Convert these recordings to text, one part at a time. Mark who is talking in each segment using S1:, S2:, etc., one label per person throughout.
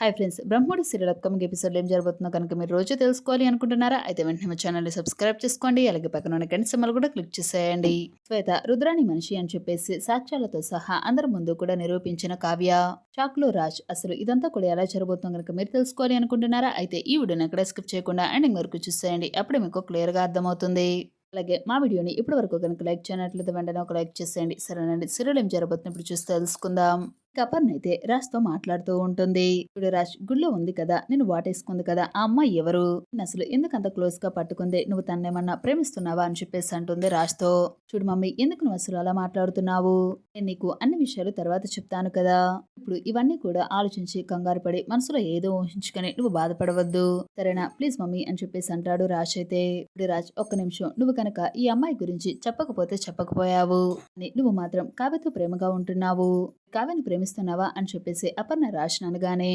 S1: Hi friends Brahmamudi serial upcoming ఎపిసోడ్లో ఏం జరగబోతుందో కనుక మీరు రోజు తెలుసుకోవాలి అనుకుంటున్నారా? అయితే వెంటనే మా ఛానల్ని సబ్స్క్రైబ్ చేసుకోండి అలాగే పక్కన ఉన్న గంట సింబల్ కూడా క్లిక్ చేసేయండి. శ్వేత రుద్రాణి మనిషి అని చెప్పేసి సాక్ష్యాలతో సహా అందరి ముందు కూడా నిరూపించిన కావ్య. చాక్లో రాజ్ అసలు ఇదంతా కూడా ఎలా జరగబోతుందో కనుక మీరు తెలుసుకోవాలి అనుకుంటున్నారా? అయితే ఈ వీడియోని ఎక్కడ స్కిప్ చేయకుండా ఎండింగ్ వరకు చూసేయండి అప్పుడే మీకు క్లియర్గా అర్థమవుతుంది. అలాగే మా వీడియోని ఇప్పటి వరకు కనుక లైక్ చేయనట్లయితే వెంటనే ఒక లైక్ చేసేయండి. సరేనండి సీరియల్ ఏం జరగబోతుంది ఇప్పుడు చూసి తెలుసుకుందాం. కపర్న్ అయితే రాజ్తో మాట్లాడుతూ ఉంటుంది. ఇప్పుడు రాజ్ గుళ్ళో ఉంది కదా నేను వాటేసుకుంది కదా ఆ అమ్మాయి ఎవరు? అసలు ఎందుకు అంత క్లోజ్గా పట్టుకుంది? నువ్వు తన్నేమన్నా ప్రేమిస్తున్నావా? అని చెప్పేసి అంటుంది రాజ్తో. చూడు మమ్మీ ఎందుకు నువ్వు అసలు అలా మాట్లాడుతున్నావు? నేను నీకు అన్ని విషయాలు తర్వాత చెప్తాను కదా. ఇప్పుడు ఇవన్నీ కూడా ఆలోచించి కంగారు పడి మనసులో ఏదో ఊహించుకొని నువ్వు బాధపడవద్దు. సరేనా? ప్లీజ్ మమ్మీ అని చెప్పేసి అంటాడు రాజ్ అయితే. ఇప్పుడు రాజ్ ఒక్క నిమిషం. నువ్వు కనుక ఈ అమ్మాయి గురించి చెప్పకపోతే చెప్పకపోయావు. అని నువ్వు మాత్రం కావ్యతో ప్రేమగా ఉంటున్నావు. కావ్యని ప్రేమిస్తున్నావా అని చెప్పేసి అపర్ణ రాసిన అనగానే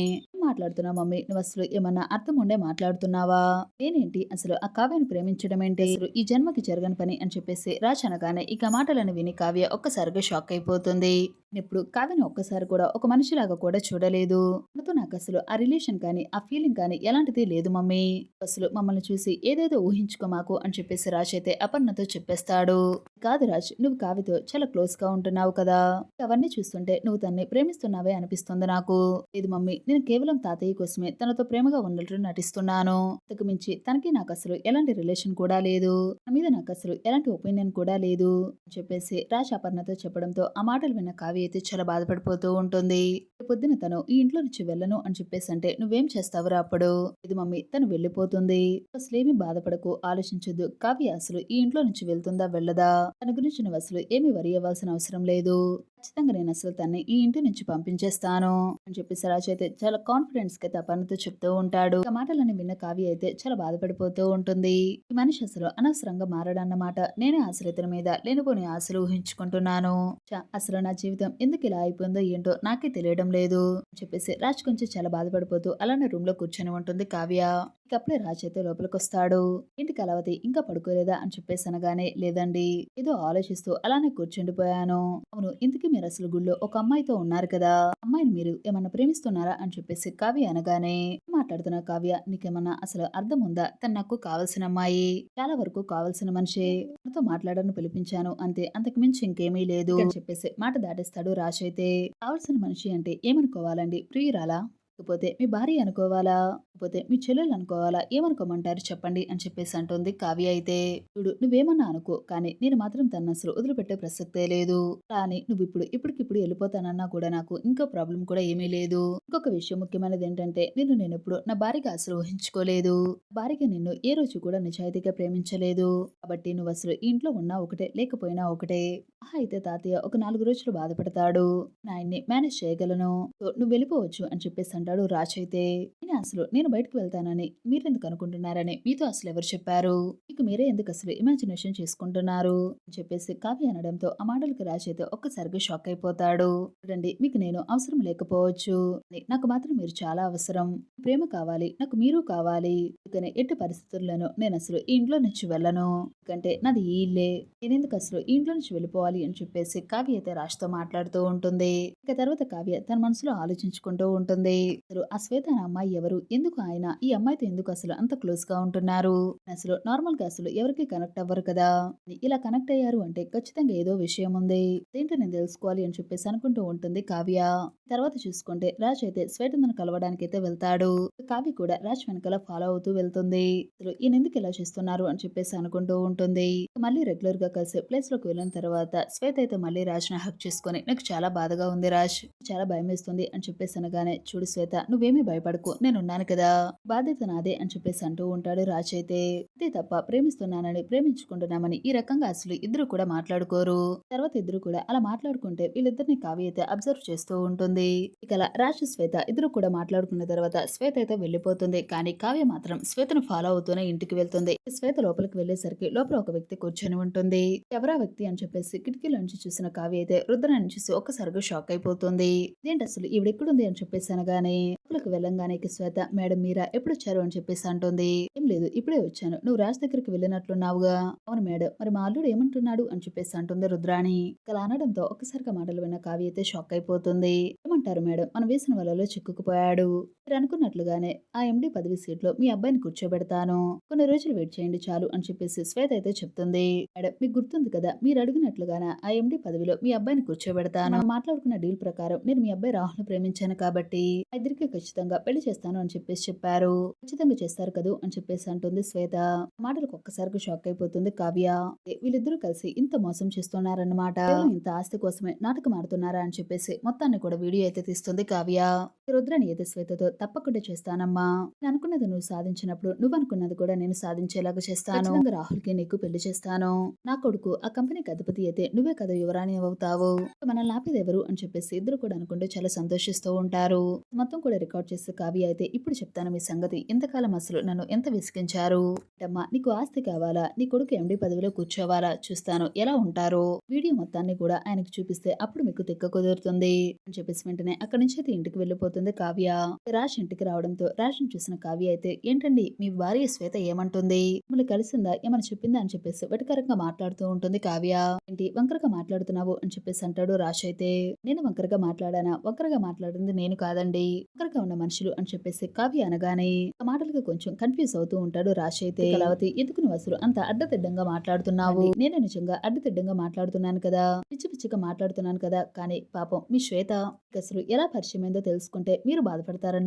S1: మాట్లాడుతున్నావు మమ్మీ. నువ్వు అసలు ఏమన్నా అర్థం ఉండే మాట్లాడుతున్నావా? నేనేంటి? అసలు ఆ కావ్యను ప్రేమించడం ఏంటి? అసలు ఈ జన్మకి జరగని పని అని చెప్పేసి రాజ్ అనగానే ఇక మాటలను విని కావ్య ఒక్కసారిగా షాక్ అయిపోతుంది. ఇప్పుడు కావ్యను ఒక్కసారి కూడా ఒక మనిషిలాగా కూడా చూడలేదు. తనతో నాకు అసలు ఆ రిలేషన్ కానీ ఆ ఫీలింగ్ కానీ ఎలాంటిది లేదు మమ్మీ. అసలు మమ్మల్ని చూసి ఏదేదో ఊహించుకో మాకు అని చెప్పేసి రాజ్ అయితే అపర్ణతో చెప్పేస్తాడు. కాదు రాజ్ నువ్వు కావ్యతో చాలా క్లోజ్గా ఉంటున్నావు కదా. అవన్నీ చూస్తుంటే నువ్వు తన్ని ప్రేమిస్తున్నావే అనిపిస్తుంది నాకు. ఇది మమ్మీ నేను కేవలం తాతయ్య కోసమే తనతో ప్రేమగా ఉన్నట్టు నటిస్తున్నాను. అంతకు మించి తనకి నాకు అసలు ఎలాంటి రిలేషన్ కూడా లేదు. నా మీద నాకు అసలు ఎలాంటి ఒపీనియన్ కూడా లేదు. చెప్పేసి రాజ్ అపర్ణతో చెప్పడంతో ఆ మాటలు విన్న కావ్య అయితే చాలా బాధపడిపోతూ ఉంటుంది. పొద్దున తను ఈ ఇంట్లో నుంచి వెళ్ళను అని చెప్పేసి అంటే నువ్వేం చేస్తావురా అప్పుడు? ఇది మమ్మీ తను వెళ్ళిపోతుంది. అసలేమీ బాధపడకు ఆలోచించొద్దు. కావ్య అసలు ఈ ఇంట్లో నుంచి వెళ్తుందా వెళ్ళదా? తన గురించి నువ్వు అసలు ఏమి వరి అవ్వాల్సిన అవసరం లేదు. ఖచ్చితంగా నేను అసలు తన్ని ఈ ఇంటి నుంచి పంపించేస్తాను. అని చెప్పేసి రాజు అయితే చాలా కాన్ఫిడెన్స్గా తపనతో చెప్తూ ఉంటాడు. ఆ మాటలని విన్న కావ్య అయితే చాలా బాధపడిపోతూ ఉంటుంది. ఈ మనిషి అసలు అనవసరంగా మారాడన్నమాట. నేనే అసలు ఇతని మీద లేనిపోని ఆశలు ఊహించుకుంటున్నాను. అసలు నా జీవితం ఎందుకు ఇలా అయిపోయిందో ఏంటో నాకే తెలియడం లేదు చెప్పేసి రాజ్ కొంచెం చాలా బాధపడిపోతూ అలానే రూమ్లో కూర్చొని ఉంటుంది కావ్య. ఇక రాజైతే లోపలికి వస్తాడు ఇంటి కలవతి ఇంకా పడుకోలేదా? అని చెప్పేసి అనగానే లేదండి. ఏదో ఆలోచిస్తూ అలానే కూర్చుండిపోయాను. అవును ఇంతకీ మీరు అసలు గుళ్ళో ఒక అమ్మాయితో ఉన్నారు కదా. అమ్మాయిని మీరు ఏమన్నా ప్రేమిస్తున్నారా? అని చెప్పేసి కావ్య అనగానే మాట్లాడుతున్న కావ్య నీకేమన్నా అసలు అర్థం ఉందా? తను నాకు కావలసిన అమ్మాయి. చాలా వరకు కావాల్సిన మనిషి. తనతో మాట్లాడని పిలిపించాను. అంతే అంతకు మించి ఇంకేమీ లేదు. అని చెప్పేసి మాట దాటేస్తాడు రాజైతే కావలసిన కావాల్సిన మనిషి అంటే ఏమనుకోవాలండి? ప్రియురాలా? లేకపోతే మీ భార్య అనుకోవాలా? లేకపోతే మీ చెల్లెలు అనుకోవాలా? ఏమనుకోమంటారు చెప్పండి అని చెప్పేసి అంటుంది కావ్య అయితే. చూడు నువ్వేమన్నా అనుకో కానీ నేను మాత్రం తన అసలు వదిలిపెట్టే ప్రసక్తే లేదు. కానీ నువ్వు ఇప్పుడు ఇప్పటికిప్పుడు వెళ్ళిపోతానన్నా కూడా నాకు ఇంకో ప్రాబ్లం కూడా ఏమీ లేదు. ఇంకొక విషయం ముఖ్యమైనది ఏంటంటే నిన్ను నేను ఎప్పుడు నా భార్యగా అసలు ఊహించుకోలేదు. భార్యగా నిన్ను ఏ రోజు కూడా నిజాయితీగా ప్రేమించలేదు. కాబట్టి నువ్వు అసలు ఇంట్లో ఉన్నా ఒకటే లేకపోయినా ఒకటే. అయితే తాతయ్య ఒక నాలుగు రోజులు బాధపడతాడు. నాయన్ని మేనేజ్ చేయగలను. నువ్వు వెళ్ళిపోవచ్చు అని చెప్పేసి అంటాడు రాజ్ అయితే నేను అసలు నేను బయటకు వెళ్తానని మీరెందుకు అనుకుంటున్నారని మీతో అసలు ఎవరు చెప్పారు? మీకు మీరే ఎందుకు అసలు ఇమాజినేషన్ చేసుకుంటున్నారు? అని చెప్పేసి కావ్య అనడంతో ఆ మాటలకు రాజ్ అయితే ఒక్కసారిగా షాక్ అయిపోతాడు. చూడండి మీకు నేను అవసరం లేకపోవచ్చు. నాకు మాత్రం మీరు చాలా అవసరం. ప్రేమ కావాలి నాకు మీరు కావాలి. అందుకని ఎట్టి పరిస్థితుల్లోనూ నేను అసలు ఈ ఇంట్లో నుంచి వెళ్ళను. ఎందుకంటే నాది ఈ ఇల్లే. నేనెందుకు అసలు ఈ ఇంట్లో నుంచి వెళ్ళిపోవాలి? అని చెప్పేసి కావ్య అయితే రాజుతో మాట్లాడుతూ ఉంటుంది. ఇక తర్వాత కావ్య తన మనసులో ఆలోచించుకుంటూ ఉంటుంది. అశ్వేత ఆ శ్వేత అనే అమ్మాయి ఎవరు? ఎందుకు ఆయన? ఈ అమ్మాయితో ఎందుకు అసలు అంత క్లోజ్గా ఉంటున్నారు? అసలు నార్మల్గా అసలు ఎవరికి కనెక్ట్ అవ్వరు కదా? ఇలా కనెక్ట్ అయ్యారు అంటే ఖచ్చితంగా ఏదో విషయం ఉంది. ఏంటో నేను తెలుసుకోవాలి అని చెప్పేసి అనుకుంటూ ఉంటుంది కావ్య. తర్వాత చూసుకుంటే రాజ్ అయితే శ్వేతను కలవడానికి అయితే వెళ్తాడు. కావ్య కూడా రాజ్ వెనకాల ఫాలో అవుతూ వెళ్తుంది. అసలు ఈయన ఎందుకు ఇలా చేస్తున్నారు అని చెప్పేసి అనుకుంటూ ఉంటుంది. మళ్ళీ రెగ్యులర్గా కలిసి ప్లేస్లోకి వెళ్ళిన తర్వాత శ్వేత అయితే మళ్ళీ రాజ్ని హక్ చేసుకొని నాకు చాలా బాధగా ఉంది రాజ్. చాలా భయం వేస్తుంది అని చెప్పేసి అనగానే చూడు శ్వేత నువ్వేమీ భయపడకు నేను ఉన్నాను కదా బాధ్యత నాదే అని చెప్పేసి అంటూ ఉంటాడు రాజ్ అయితే అంతే తప్ప ప్రేమిస్తున్నానని ప్రేమించుకుంటున్నామని ఈ రకంగా అసలు ఇద్దరు కూడా మాట్లాడుకోరు. తర్వాత ఇద్దరు కూడా అలా మాట్లాడుకుంటే వీళ్ళిద్దరిని కావ్య అయితే అబ్జర్వ్ చేస్తూ ఉంటుంది. ఇక అలా రాజ్ శ్వేత ఇద్దరు కూడా మాట్లాడుకున్న తర్వాత శ్వేత అయితే వెళ్ళిపోతుంది. కానీ కావ్య మాత్రం శ్వేతను ఫాలో అవుతూనే ఇంటికి వెళ్తుంది. శ్వేత లోపలికి వెళ్ళేసరికి లోపల ఒక వ్యక్తి కూర్చొని ఉంటుంది. ఎవరా వ్యక్తి అని చెప్పేసి కిటికీలో నుంచి చూసిన కావ్య అయితే రుద్రాన్ని చూసి ఒక్కసారిగా షాక్ అయిపోతుంది. ఏంటి అసలు? ఈవిడెక్కడుంది అని చెప్పేసి అనగానే లోపలికి వెళ్ళంగానే శ్వేత మేడం మీరా ఎప్పుడు వచ్చారు? అని చెప్పేసి అంటుంది. ఏం లేదు ఇప్పుడే వచ్చాను. నువ్వు రాజ్ దగ్గరికి వెళ్ళినట్లున్నావుగా. అవును మేడం. మరి మా అల్లుడు ఏమంటున్నాడు? అని చెప్పేసి అంటుంది రుద్రాణి. ఇలా అనడంతో ఒక్కసారిగా మాటలు విన్న కావ్య అయితే షాక్ అయిపోతుంది. ఏమంటారు మేడం? మనం వేసిన వలలో చిక్కుకుపోయాడు. అనుకున్నట్లుగానే ఆ ఎండి పదవి సీట్లో మీ అబ్బాయిని కూర్చోబెడతాను. కొన్ని రోజులు వెయిట్ చేయండి చాలు అని చెప్పేసి శ్వేత అయితే చెప్తుంది. మేడం మీకు గుర్తుంది కదా మీరు అడిగినట్లుగానే ఆ ఎండి పదవిలో మీ అబ్బాయిని కూర్చోబెడతాను. మాట్లాడుకున్న డీల్ ప్రకారం నేను మీ అబ్బాయి రాహుల్ ప్రేమించాను కాబట్టి ఇద్దరికి ఖచ్చితంగా పెళ్ళి చేస్తాను అని చెప్పేసి చెప్పారు. ఖచ్చితంగా చేస్తారు కదూ అని చెప్పేసి అంటుంది శ్వేత. మాటలకు ఒక్కసారికి షాక్ అయిపోతుంది కావ్య. వీళ్ళిద్దరూ కలిసి ఇంత మోసం చేస్తున్నారన్నమాట. ఇంత ఆస్తి కోసమే నాటకం ఆడుతున్నారా అని చెప్పేసి మొత్తాన్ని కూడా వీడియో అయితే తీస్తుంది కావ్య. రుద్రని అయితే శ్వేతతో తప్పకుండా చేస్తానమ్మా. నేను అనుకున్నది నువ్వు సాధించినప్పుడు నువ్వు అనుకున్నది కూడా నేను సాధించేలాగా చేస్తాను. ఖచ్చితంగా రాహుల్కి నీకు పెళ్ళి చేస్తాను. నా కొడుకు ఆ కంపెనీకి అధిపతి అయితే నువ్వే కదా యువరాణి అవుతావు. మనల్ని ఆపేది ఎవరు అని చెప్పేసి ఇద్దరు కూడా అనుకుంటూ చాలా సంతోషిస్తూ ఉంటారు. మొత్తం కూడా రికార్డ్ చేసే కావ్య అయితే ఇప్పుడు చెప్తాను మీ సంగతి. ఇంతకాలం అసలు నన్ను ఎంత విసిగించారు? అమ్మా నీకు ఆస్తి కావాలా? నీ కొడుకు ఎండి పదవిలో కూర్చోవాలా? చూస్తాను. ఎలా ఉంటారో? వీడియో మొత్తాన్ని కూడా ఆయనకు చూపిస్తే అప్పుడు మీకు తిక్క కుదురుతుంది. అని చెప్పేసి వెంటనే అక్కడి నుంచి అయితే ఇంటికి వెళ్ళిపోతుంది కావ్య. రాజ్ ఇంటికి రావడంతో రాజ్ని చూసిన కావ్య అయితే ఏంటండి? మీ భార్య శ్వేత ఏమంటుంది? మిమ్మల్ని కలిసిందా? ఏమని చెప్పిందా? అని చెప్పేసి వెటకరంగా మాట్లాడుతూ ఉంటుంది కావ్య. ఏంటి? వంకరగా మాట్లాడుతున్నావు? అని చెప్పేసి అంటాడు రాజ్ అయితే. నేను వంకరగా మాట్లాడానా? వంకరగా మాట్లాడింది నేను కాదండి. వంకరగా ఉన్న మనుషులు అని చెప్పేసి కావ్య అనగానే ఆ మాటలకు కొంచెం కన్ఫ్యూజ్ అవుతూ ఉంటాడు రాజ్ అయితే. కలవతి ఎందుకు నువ్వు అసలు అంత అడ్డదిడ్డంగా మాట్లాడుతున్నావు? నేను నిజంగా అడ్డదిడ్డంగా మాట్లాడుతున్నాను కదా. పిచ్చి పిచ్చిగా మాట్లాడుతున్నాను కదా. కానీ పాపం మీ శ్వేత అసలు ఎలా పరిచయమైందో తెలుసుకుంటే మీరు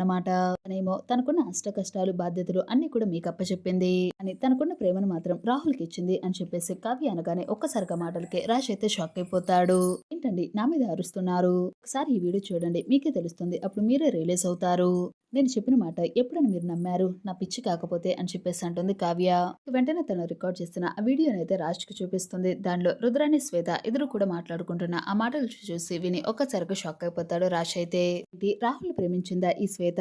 S1: బాధపడతారన్నమాట తనేమో తనకున్న అష్ట కష్టాలు బాధ్యతలు అన్ని కూడా మీకు అప్పచెప్పింది అని తనకున్న ప్రేమను మాత్రం రాహుల్కి ఇచ్చింది అని చెప్పేసి కావ్య అనగానే ఒక్కసారిగా మాటలకే రాజ్ అయితే షాక్ అయిపోతాడు. ఏంటండి? నా మీద అరుస్తున్నారు. ఒకసారి ఈ వీడియో చూడండి. మీకే తెలుస్తుంది. అప్పుడు మీరే రిలీజ్ అవుతారు. నేను చెప్పిన మాట ఎప్పుడైనా మీరు నమ్మారు? నా పిచ్చి కాకపోతే అని చెప్పేసి అంటుంది కావ్య. వెంటనే తను రికార్డ్ చేస్తున్న ఆ వీడియోని అయితే రాజ్కి చూపిస్తుంది. దానిలో రుద్రాని శ్వేత ఇద్దరు కూడా మాట్లాడుకుంటున్న ఆ మాటలు చూసి విని ఒక్కసారిగా షాక్ అయిపోతాడు రాజ్ అయితే. ఇది రాహుల్ ప్రేమించిందా ఈ శ్వేత?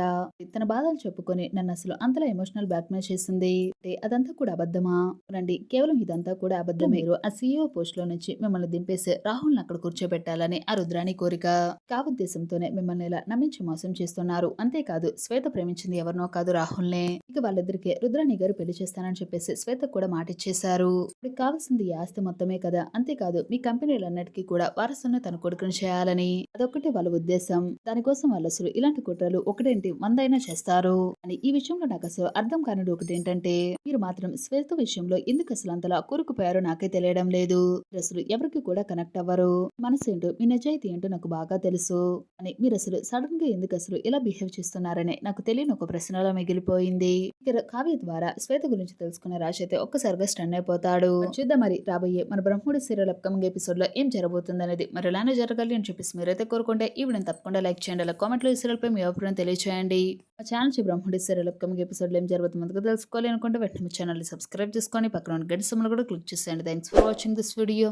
S1: తన బాధలు చెప్పుకొని నన్ను అసలు అంతలా ఎమోషనల్ బ్లాక్మెయిల్ చేసింది? అంటే అదంతా కూడా అబద్ధమా? రండి కేవలం ఇదంతా కూడా అబద్ధం మీరు ఆ సీఈఓ పోస్ట్లో నుంచి మిమ్మల్ని దింపేసి రాహుల్ అక్కడ కూర్చోబెట్టాలని ఆ రుద్రాని కోరిక కా ఉద్దేశంతోనే మిమ్మల్ని ఇలా నమ్మించి మోసం చేస్తున్నారు. అంతేకాదు శ్వేత ప్రేమించింది ఎవరినో కాదు రాహుల్నే. ఇక వాళ్ళిద్దరికి రుద్రాణి గారు పెళ్ళి చేస్తానని చెప్పేసి శ్వేత కూడా మాటిచ్చేశారు ఇప్పుడు కావాల్సింది ఆస్తి మొత్తమే కదా? అంతేకాదు మీ కంపెనీలన్నిటికీ కూడా వారసును తన కొడుకుని చేయాలని. అదొక్కటే వాళ్ళ ఉద్దేశం. దానికోసం వాళ్ళు అసలు ఇలాంటి కుట్రలు ఒకటేంటి? వందైనా చేస్తారు? అని ఈ విషయంలో నాకు అసలు అర్థం కానిది ఒకటి ఏంటంటే మీరు మాత్రం శ్వేత విషయంలో ఎందుకు అసలు అంతలా కూరుకుపోయారో నాకే తెలియడం లేదు. అసలు ఎవరికి కూడా కనెక్ట్ అవ్వరు. మనసు ఏంటో మీ నిజాయితీ ఏంటో నాకు బాగా తెలుసు. అని మీరు అసలు సడన్గా ఎందుకు అసలు ఇలా బిహేవ్ చేస్తున్నారని నాకు తెలియని ఒక ప్రశ్నలా మిగిలిపోయింది. ఇక్కడ కావ్య ద్వారా శ్వేత గురించి తెలుసుకున్న రాజ్ అయితే ఒక్కసారిగా స్టన్ అయిపోతాడు. చూద్దాం మరి రాబోయే మన బ్రహ్ముడి సీరియల్ అప్కమింగ్ ఎపిసోడ్లో ఏం జరగబోతుంది అనేది మరి ఎలానే జరగాలి అని చెప్పేసి మీరైతే కోరుకుంటే ఈ వీడియోని తప్పకుండా లైక్ చేయండి. అలా కామెంట్లో ఈ సీరియల్ పై మీ అభిప్రాయం తెలియచేయండి. మా ఛానల్ చి బ్రహ్ముడి సీరియల్ అప్కమింగ్ ఎపిసోడ్లో ఏం జరుగుతుంది తెలుసుకోవాలి అనుకుంటే వెంటనే ఛానల్ని సబ్స్క్రైబ్ చేసుకొని పక్కన ఉన్న కూడా క్లిక్ చేసేయండి. Thanks for watching this video